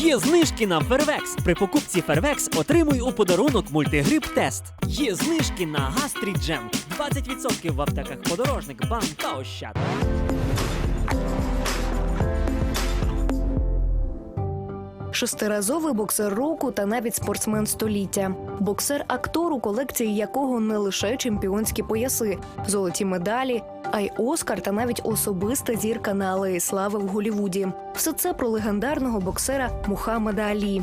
Є знижки на Фервекс. При покупці Фервекс отримуй у подарунок мультигрип тест. Є знижки на Гастріджем. 20% в аптеках подорожник, бам та ощад. Шестиразовий боксер року та навіть спортсмен століття. Боксер-актор, у колекції якого не лише чемпіонські пояси, золоті медалі, а й Оскар та навіть особиста зірка на алеї слави в Голівуді. Все це про легендарного боксера Мухаммеда Алі.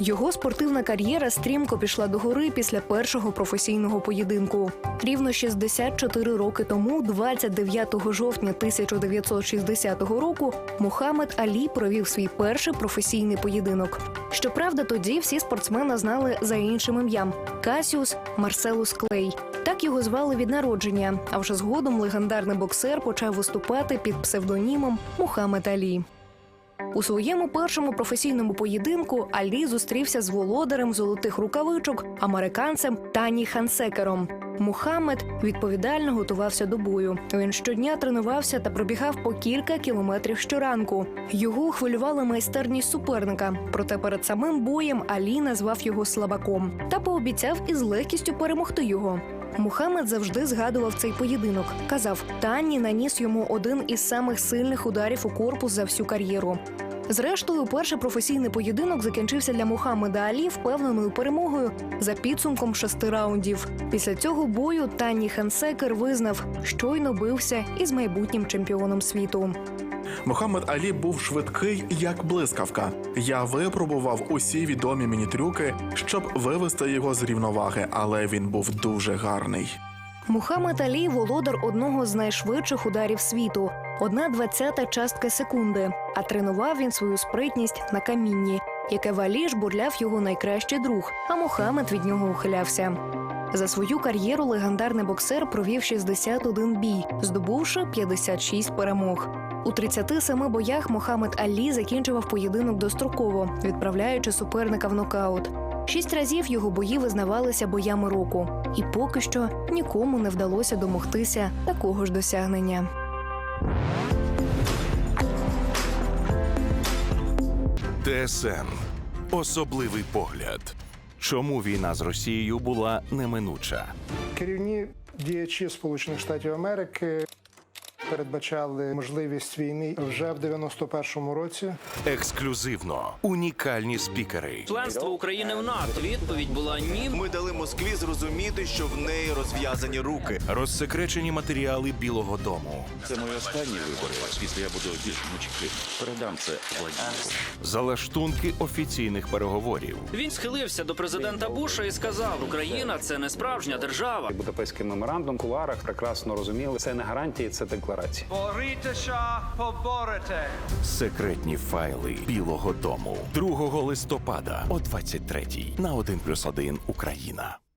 Його спортивна кар'єра стрімко пішла догори після першого професійного поєдинку. Рівно 64 роки тому, 29 жовтня 1960 року, Мухаммед Алі провів свій перший професійний поєдинок. Щоправда, тоді всі спортсмена знали за іншим ім'ям Касіус Марселус Клей. Так його звали від народження. А вже згодом легендарний боксер почав виступати під псевдонімом Мухаммед Алі. У своєму першому професійному поєдинку Алі зустрівся з володарем золотих рукавичок, американцем Тані Хансекером. Мухаммед відповідально готувався до бою. Він щодня тренувався та пробігав по кілька кілометрів щоранку. Його хвилювала майстерність суперника. Проте перед самим боєм Алі назвав його слабаком та пообіцяв із легкістю перемогти його. Мухаммед завжди згадував цей поєдинок. Казав, Тані наніс йому один із самих сильних ударів у корпус за всю кар'єру. Зрештою, перший професійний поєдинок закінчився для Мухаммеда Алі впевненою перемогою за підсумком шести раундів. Після цього бою Тані Хансекер визнав, щойно бився із майбутнім чемпіоном світу. Мухаммед Алі був швидкий як блискавка. Я випробував усі відомі мені трюки, щоб вивести його з рівноваги, але він був дуже гарний. Мухаммед Алі володар одного з найшвидших ударів світу одна двадцята частка секунди. А тренував він свою спритність на камінні, яке в Алі жбурляв його найкращий друг, а Мухаммед від нього ухилявся. За свою кар'єру легендарний боксер провів 61 бій, здобувши 56 перемог. У 37 боях Мухаммед Алі закінчував поєдинок достроково, відправляючи суперника в нокаут. Шість разів його бої визнавалися боями року, і поки що нікому не вдалося домогтися такого ж досягнення. ТСН особливий погляд. Чому війна з Росією була неминуча? Керівні діячі Сполучених Штатів Америки передбачали можливість війни вже в 91-му році. Ексклюзивно унікальні спікери, Членство України в НАТО. Відповідь була ні. Ми дали Москві зрозуміти, що в неї розв'язані руки. розсекречені матеріали Білого Дому, Це мої останні вибори. Після я буду більш мучки. Передам це Владимиру. залаштунки офіційних переговорів, Він схилився до президента Буша і сказав: Україна це не справжня держава. Будапештський меморандум в кулуарах прекрасно розуміли. Це не гарантії, це декларації. Борітеся, поборете. секретні файли Білого Дому 2 листопада о 23 на 1+,1 Україна.